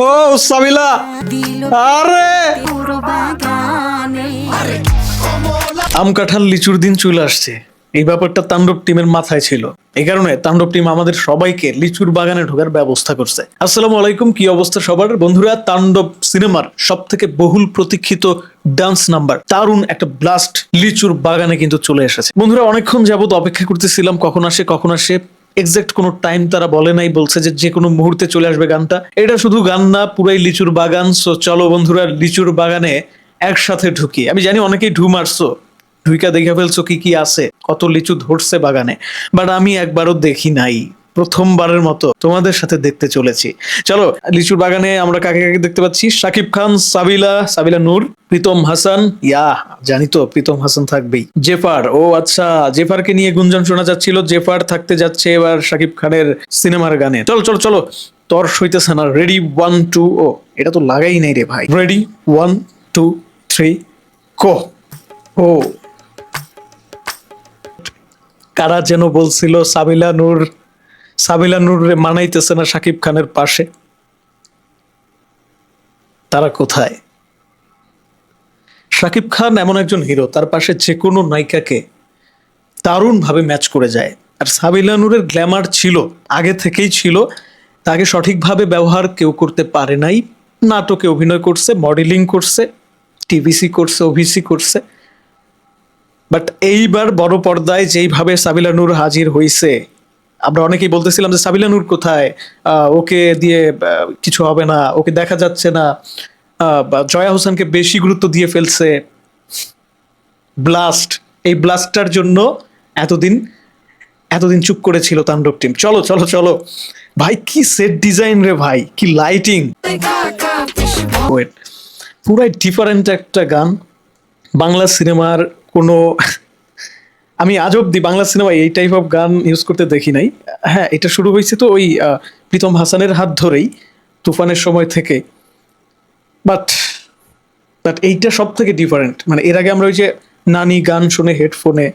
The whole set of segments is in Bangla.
ও সাবিলা আরে। আম কাঁঠাল লিচুর দিন চলে আসছে। এই ব্যাপারটা তাণ্ডব টিমের মাথায় ছিল। এই কারণে তাণ্ডব টিম আমাদের সবাইকে লিচুর বাগানে ঢোকার ব্যবস্থা করছে। আসসালামু আলাইকুম, কি অবস্থা সবার? বন্ধুরা, তাণ্ডব সিনেমার সব থেকে বহুল প্রতীক্ষিত ডান্স নাম্বার দারুণ একটা ব্লাস্ট লিচুর বাগানে কিন্তু চলে এসেছে। বন্ধুরা, অনেকক্ষণ যাবত অপেক্ষা করতেছিলাম, কখন আসে কখন আসে? এক্সাক্ট কোনো টাইম তারা বলে নাই, বলছে যে যে কোনো মুহূর্তে চলে আসবে গানটা। এটা শুধু গান না, পুরাই লিচুর বাগান। সো চলো বন্ধুরা, লিচুর বাগানে একসাথে ঢুকি। আমি জানি অনেকেই ঢু মারছো, ঢুইকা দেখে ফেলছো কি কি আছে, কত লিচু ধরছে বাগানে। বাট আমি একবারও দেখি নাই। প্রথমবারের মতো তোমাদের সাথে দেখতে চলেছি। চলো, লিচুর বাগানে আমরা কাকে কাকে দেখতে পাচ্ছি? শাকিব খান, সাবিলা সাবিলা নূর, প্রীতম হাসান। ইয়া, জানি তো, প্রীতম হাসান থাকবেই। জেফার, ও আচ্ছা জেফারকে নিয়ে গুঞ্জন শোনা যাচ্ছিল। জেফার থাকতে যাচ্ছে এবার শাকিব খানের সিনেমার গানে। চলো চলো চলো। তর সইতেছে না, রেডি, ওয়ান, টু, ও। এটা তো লাগাই নাই রে ভাই। Ready, one, two, three, go. ও। কারা যেন বলছিল, সাবিলা, নূর সাবিলা নূর মানাইতেছে না সাকিব খানের পাশে। তারা কোথায়? শাকিব খান এমন একজন হিরো, তার পাশে যে কোনো নায়িকাকে দারুণভাবে ম্যাচ করে যায়। আর সাবিলা নূরের গ্ল্যামার ছিল, আগে থেকেই ছিল, তাকে সঠিকভাবে ব্যবহার কেউ করতে পারে নাই। নাটকে অভিনয় করছে মডেলিং করছে টিভিসি করছে ওভিসি করছে। বাট এইবার বড় পর্দায় যেইভাবে সাবিলা নূর হাজির হয়েছে আমরা অনেকেই বলতেছিলাম যে সাবিলা নূর কোথায়? ওকে দিয়ে কিছু হবে না, ওকে দেখা যাচ্ছে না জয়া হোসেনকে বেশি গুরুত্ব দিয়ে ফেলছে। ব্লাস্ট এই ব্লাস্টটার জন্য এতদিন এতদিন চুপ করেছিল তাণ্ডব টিম চলো চলো চলো। ভাই, কি সেট ডিজাইন রে ভাই, কি লাইটিং পুরাই ডিফারেন্ট একটা গান। বাংলা সিনেমার কোনো আমি আজ অব্দি বাংলা সিনেমায় এই টাইপ অফ গান ইউজ করতে দেখি নাই। হ্যাঁ এটা শুরু হয়েছে তো ওই প্রীতম হাসানের হাত ধরেই, তুফানের সময় থেকে। বাট বাট এইটা সব থেকে ডিফারেন্ট মানে এর আগে আমরা ওই যে নানি গান শুনে হেডফোনে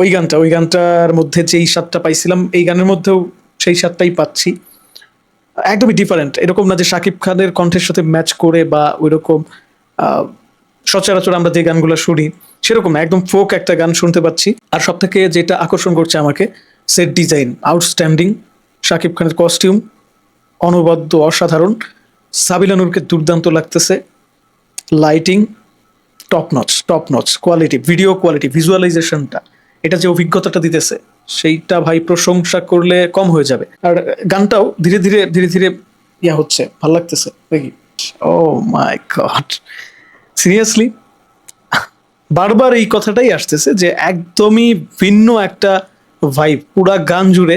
ওই গানটা, ওই গানটার মধ্যে যেই স্বাদটা পাইছিলাম, এই গানের মধ্যেও সেই স্বাদটাই পাচ্ছি। একদমই ডিফারেন্ট এরকম না যে শাকিব খানের কণ্ঠের সাথে ম্যাচ করে বা ওইরকম সচরাচর আমরা যে গানগুলো শুনি, সেরকম একদম ফোক একটা গান শুনতে পাচ্ছি। আর সব থেকে যেটা আকর্ষণ করছে আমাকে সেট ডিজাইন আউটস্ট্যান্ডিং শাকিব খানের কস্টিউম অনবদ্য, অসাধারণ, সাবিলা নূরকে দুর্দান্ত লাগতেছে। Lighting top notch top notch quality video quality ভিজুয়ালাইজেশনটা এটা যে অভিজ্ঞতাটা দিতেছে, সেইটা ভাই প্রশংসা করলে কম হয়ে যাবে। আর গানটাও ধীরে ধীরে ধীরে ধীরে ইয়া হচ্ছে, ভালো লাগতেছে, দেখি। ও মাই গড সিরিয়াসলি বারবার এই কথাটাই আসতেছে যে একদমই ভিন্ন একটা ভাইব পুরা গান জুড়ে।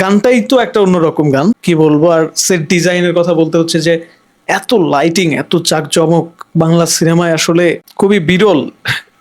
গানটাই তো একটা অন্যরকম গান। কি বলব? আর সেট ডিজাইনের কথা বলতে হচ্ছে যে, এত লাইটিং এত চাকজমক বাংলা সিনেমায় আসলে খুবই বিরল।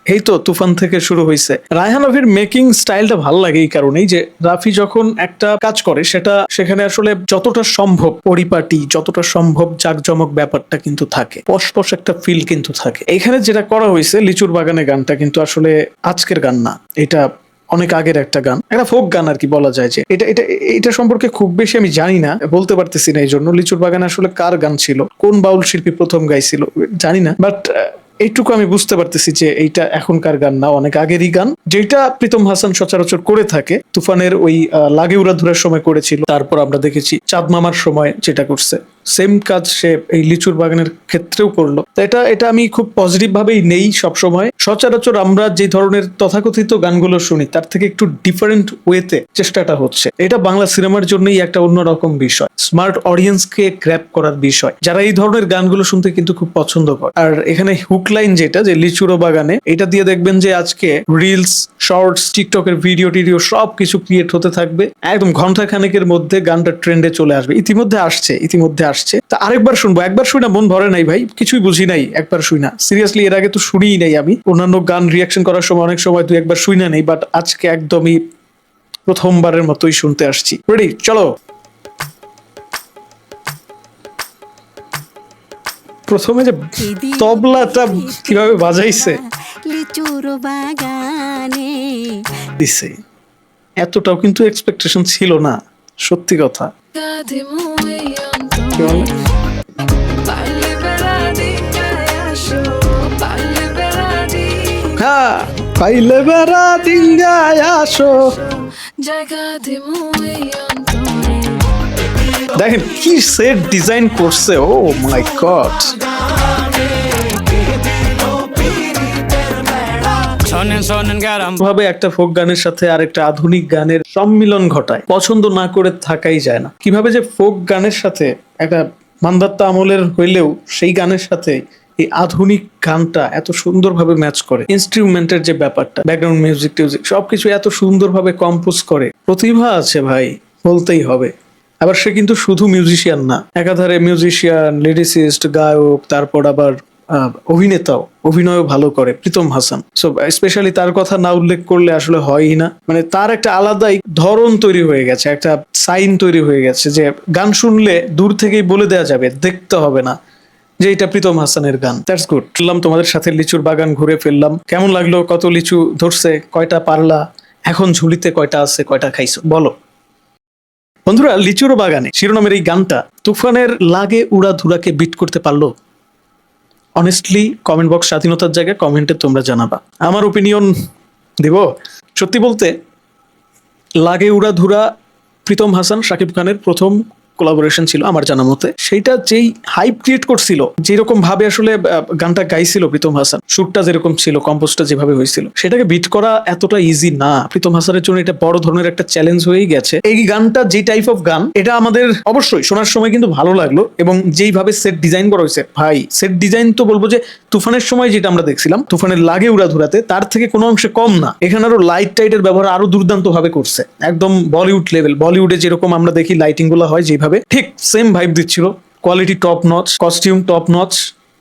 এই তো তুফান থেকে শুরু হয়েছে রায়হান রাফির মেকিং স্টাইলটা ভালো লাগে এই কারণেই যে, রাফি যখন একটা কাজ করে, সেটা সেখানে আসলে যতটা সম্ভব পরিপাটি, যতটা সম্ভব জাকজমক ব্যাপারটা কিন্তু থাকে। পশপশ একটা ফিল কিন্তু থাকে। এখানে যেটা করা হয়েছে লিচুর বাগানে গানটা কিন্তু আসলে আজকের গান না। এটা অনেক আগের একটা গান। একটা ফোক গান আর কি বলা যায় যে। এটা এটা এটা সম্পর্কে খুব বেশি আমি জানি না, বলতে পারতেছি না এই জন্য লিচুর বাগান আসলে কার গান ছিল? কোন বাউল শিল্পী প্রথম গাইছিল? জানি না। বাট এইটুকু আমি বুঝতে পারতেছি যে এইটা এখনকার গান না, অনেক আগেরই গান। যেটা প্রীতম হাসান সচরাচর করে থাকে, তুফানের ওই লাগে উড়াধুরার সময় করেছিল। তারপর আমরা দেখেছি চাঁদ মামার সময় যেটা করছে। সেম কাজ সে এই লিচুর বাগানের ক্ষেত্রেও করল। এটা এটা আমি খুব পজিটিভ ভাবেই নেই সবসময়। সচরাচর আমরা যে ধরনের তথাকথিত গানগুলো শুনি, তার থেকে একটু ডিফারেন্ট ওয়েতে চেষ্টাটা হচ্ছে। এটা বাংলা সিনেমার জন্যই একটা অন্যরকম বিষয়। স্মার্ট অডিয়েন্সকে গ্র্যাপ করার বিষয়। যারা এই ধরনের গানগুলো শুনতে কিন্তু খুব পছন্দ করে। আর এখানে হুক লাইন যেটা, যে লিচুরো বাগানে, এটা দিয়ে দেখবেন যে আজকে রিলস শর্টস টিকটকের ভিডিও টিডিও সব কিছু ক্রিয়েট হতে থাকবে। একদম ঘণ্টা খানেকের মধ্যে গানটা ট্রেন্ডে চলে আসবে। ইতিমধ্যে আসছে, ইতিমধ্যে আসছে। তা আরেকবার শুনব। একবার শুই না, মন ভরে নাই ভাই। কিছুই বুঝি নাই, একবার শুই না। সিরিয়াসলি এর আগে তো শুনিই নাই আমি। অন্যান্য গান রিয়াকশন করার সময় অনেক সময় তুই একবার শুই না নেই বাট আজকে একদমই প্রথমবারের মতোই শুনতে আসছি। রেডি চলো। প্রথমে যে তবলাটা কীভাবে বাজাইছে? দিছে। এতটাও কিন্তু এক্সপেকটেশন ছিল না, সত্যি কথা। হ্যাঁ, পাইলে বেড়া দিন আসো। দেখেন কি সেট ডিজাইন করছে ও মাই গড ভাবে একটা ফোক গানের সাথে আরেকটা আধুনিক গানের সম্মিলন ঘটায়। পছন্দ না করে থাকাই যায় না। কীভাবে যে ফোক গানের সাথে একটা মান্দাত্তা আমলের হইলেও সেই গানের সাথে এই আধুনিক গানটা এত সুন্দরভাবে ম্যাচ করে। ইনস্ট্রুমেন্টের যে ব্যাপারটা ব্যাকগ্রাউন্ড মিউজিক টিউজিক, সবকিছু এত সুন্দরভাবে কম্পোজ করে। প্রতিভা আছে ভাই, বলতেই হবে। আবার সে কিন্তু শুধু মিউজিশিয়ান না, একাধারে মিউজিশিয়ান লিরিসিস্ট গায়ক, তারপর আবার অভিনেতাও, অভিনয়ও ভালো করে, প্রীতম হাসান। সো স্পেশালি তার কথা না উল্লেখ করলে আসলে হয়ই না। মানে তার একটা আলাদাই ধরন তৈরি হয়ে গেছে, একটা সাইন তৈরি হয়ে গেছে যে গান শুনলে দূর থেকেই বলে দেওয়া যাবে, দেখতে হবে না যে এটা প্রীতম হাসানের গান। দ্যাটস গুড ফেললাম তোমাদের সাথে লিচুর বাগান ঘুরে ফেললাম। কেমন লাগল? কত লিচু ধরছে? কয়টা পারলা? এখন ঝুলিতে কয়টা আছে? কয়টা খাইছো? বলো। বন্ধুরা, লিচুর বাগানে শিরোনামের এই গানটা তুফানের লাগে উড়া ধুরাকে বিট করতে পারল? অনেস্টলি কমেন্ট বক্স স্বাধীনতার জায়গায় কমেন্টে তোমরা জানাবা। আমার ওপিনিয়ন দেব। সত্যি বলতে, লাগে উড়া ধুরা প্রীতম হাসান, শাকিব খানের প্রথম কোলাবোরেশন ছিল আমার জানা মতে। সেইটা যেই হাইপ ক্রিয়েট করছিল, যেরকম ভাবে আসলে গানটা গাইছিল প্রীতম হাসান, সুরটা যেরকম ছিল কম্পোজটা যেভাবে হয়েছিল, সেটাকে বিট করা এতটা ইজি না। প্রীতম হাসানের জন্য এটা বড় ধরনের একটা চ্যালেঞ্জ হয়েই গেছে। এই গানটা যে টাইপ অফ গান, এটা আমাদের অবশ্যই শোনার সময় কিন্তু ভালো লাগল এবং যেইভাবে সেট ডিজাইন করা হয়েছে, ভাই সেট ডিজাইন তো বলব যে তুফানের সময় যেটা আমরা দেখছিলাম, তুফানের লাগে উড়া ধুরাতে, তার থেকে কোনো অংশে কম না। এখানে আরও লাইট টাইটের ব্যবহার আরও দুর্দান্ত ভাবে করছে। একদম বলিউড লেভেল বলিউডে যেরকম আমরা দেখি লাইটিংগুলো হয়, যেভাবে ঠিক সেম ভাইব দিচ্ছিল। Quality top notch costume top notch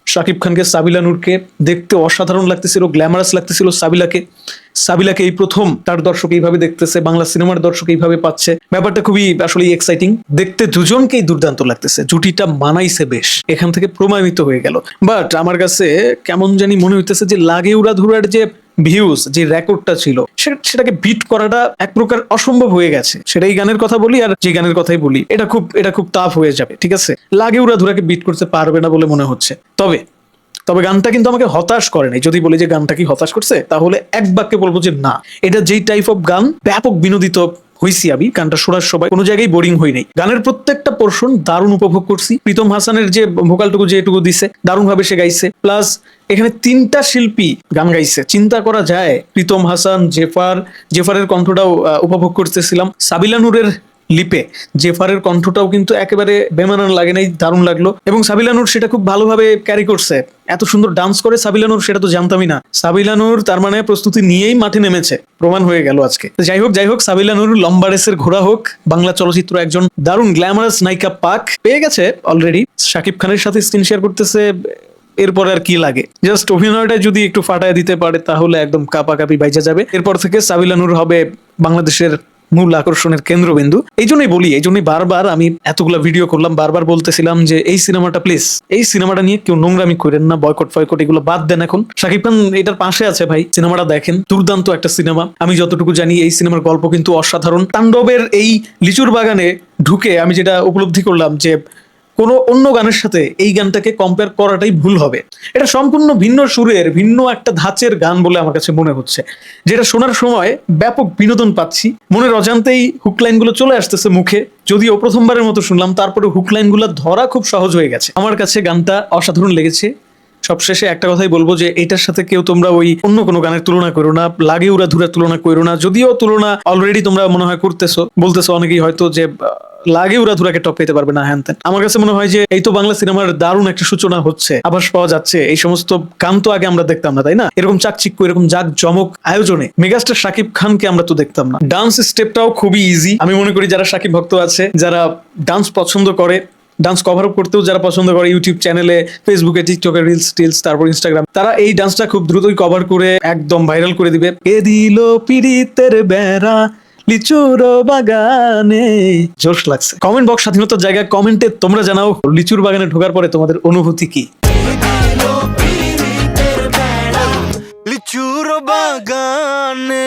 Shakib খানকে সাবিলা নূরকে দেখতে অসাধারণ লাগতেছিল গ্ল্যামারাস লাগতেছিল সাবিলাকে। সাবিলাকে এই প্রথম তার দর্শক এইভাবে দেখতেছে, বাংলা সিনেমার দর্শক এইভাবে পাচ্ছে। ব্যাপারটা খুবই আসলে এক্সাইটিং দেখতে দুজনকেই দুর্দান্ত লাগতেছে। জুটিটা মানাইছে বেশ। এখান থেকে প্রমাণিত হয়ে গেল। বাট আমার কাছে কেমন জানি মনে হইতেছে যে লাগে উড়া ধুরার যে ভিউজ যে রেকর্ডটা ছিল সেটাকে বিট করাটা এক প্রকার অসম্ভব হয়ে গেছে। সেটাই গানের কথা বলি আর যে গানের কথাই বলি, এটা খুব এটা খুব টাফ হয়ে যাবে, ঠিক আছে? লাগে উড়া ধুরাকে বিট করতে পারবে না বলে মনে হচ্ছে। তবে তবে গানটা কিন্তু আমাকে হতাশ করে নাই। যদি বলি যে গানটা কি হতাশ করছে, তাহলে এক বাক্যে বলব যে না। এটা যেই টাইপ অফ গান ব্যাপক বিনোদিত হইছি আমি, গানটা শোনার সবাই কোনো জায়গায় বোরিং হই নাই। গানের প্রত্যেকটা পোর্শন দারুণ উপভোগ করছি। প্রীতম হাসানের যে ভোকালটুকু যেটুকু দিছে দারুণ ভাবে সে গাইছে। প্লাস এখানে তিনটা শিল্পী গান গাইছে। চিন্তা করা যায়, প্রীতম হাসান, জেফার, জেফারের কণ্ঠটাও উপভোগ করতেছিলাম। সাবিলা নূরের লিপে। জেফারের কণ্ঠটাও কিন্তু একেবারে বেমানান লাগে নাই, দারুণ লাগল। এবং সাবিলানুর সেটা খুব ভালোভাবে ক্যারি করছে। এত সুন্দর ডান্স করে সাবিলানুর সেটা তো জানতামই না। সাবিলানুর তার মানে প্রস্তুতি নিয়েই মাঠে নেমেছে। প্রমাণ হয়ে গেল আজকে। যাই হোক যাই হোক সাবিলানুর লম্বা রেসের ঘোড়া হোক, বাংলা চলচ্চিত্র একজন দারুণ গ্ল্যামারাস নায়িকা পাক। পেয়ে গেছে অলরেডি শাকিব খানের সাথে স্ক্রিন শেয়ার করতেছে, এরপর আর কি লাগে? জাস্ট অভিনয়টা যদি একটু ফাটায় দিতে পারে, তাহলে একদম কাপাকাপি বাইজা যাবে। এরপর থেকে সাবিলানুর হবে বাংলাদেশের মূল আকর্ষণের কেন্দ্রবিন্দু। এই জন্যই বলি, এই জন্যই বারবার আমি এতগুলো ভিডিও করলাম, বারবার বলতেছিলাম যে এই সিনেমাটা প্লিজ এই সিনেমাটা নিয়ে কেউ নোংরামি করেন না বয়কট ফয়কট এগুলো বাদ দেন এখন। শাকিব খান এটার পাশে আছে ভাই সিনেমাটা দেখেন, দুর্দান্ত একটা সিনেমা আমি যতটুকু জানি এই সিনেমার গল্প কিন্তু অসাধারণ। তাণ্ডবের এই লিচুর বাগানে ঢুকে আমি যেটা উপলব্ধি করলাম যে কোনো অন্য গানের সাথে এই গানটাকে কম্পেয়ার করাটাই ভুল হবে। এটা সম্পূর্ণ ভিন্ন সুরের, ভিন্ন একটা ধাঁচের গান বলে আমার কাছে মনে হচ্ছে। যেটা শোনার সময় ব্যাপক বিনোদন পাচ্ছি। মনের অজান্তেই হুক লাইনগুলো চলে আসতেছে মুখে। যদিও প্রথমবারের মতো শুনলাম তারপরে হুক লাইনগুলো ধরা খুব সহজ হয়ে গেছে। আমার কাছে গানটা অসাধারণ লেগেছে। সবশেষে একটা কথাই বলব যে এটার সাথে কেউ তোমরা ওই অন্য কোনো গানের তুলনা করো না লাগে উড়া ধুরা তুলনা করো না। যদিও তুলনা অলরেডি তোমরা মনে হয় করতেছো, বলতেছো অনেকেই হয়তো যে লাগে উড়া ধুরাকে টপ পেতে পারবে না, হ্যান। আমার কাছে মনে হয় যে এই তো বাংলা সিনেমার দারুণ একটা সূচনা হচ্ছে, আভাস পাওয়া যাচ্ছে। এই সমস্ত গান তো আগে আমরা দেখতাম না, তাই না? এরকম চাকচিক্য, এরকম জাক জমক আয়োজনে মেগাস্টার শাকিব খানকে আমরা তো দেখতাম না। ডান্স স্টেপটাও খুবই ইজি আমি মনে করি যারা শাকিব ভক্ত আছে, যারা ডান্স পছন্দ করে ডান্স কভার আপ করতেও যারা পছন্দ করে ইউটিউব চ্যানেলে ফেসবুকে টিকটকে রিলস টিলস তারপর ইনস্টাগ্রাম তারা এই ডান্সটা খুব দ্রুতই কভার করে একদম ভাইরাল করে দিবে। এ দিল পিড়িতের বেড়া লিচুর বাগানে। জোশ লাগছে। কমেন্ট বক্স স্বাধীনতার জায়গায় কমেন্টে তোমরা জানাও লিচুর বাগানে ঢোকার পরে তোমাদের অনুভূতি কি। লিচুর বাগানে।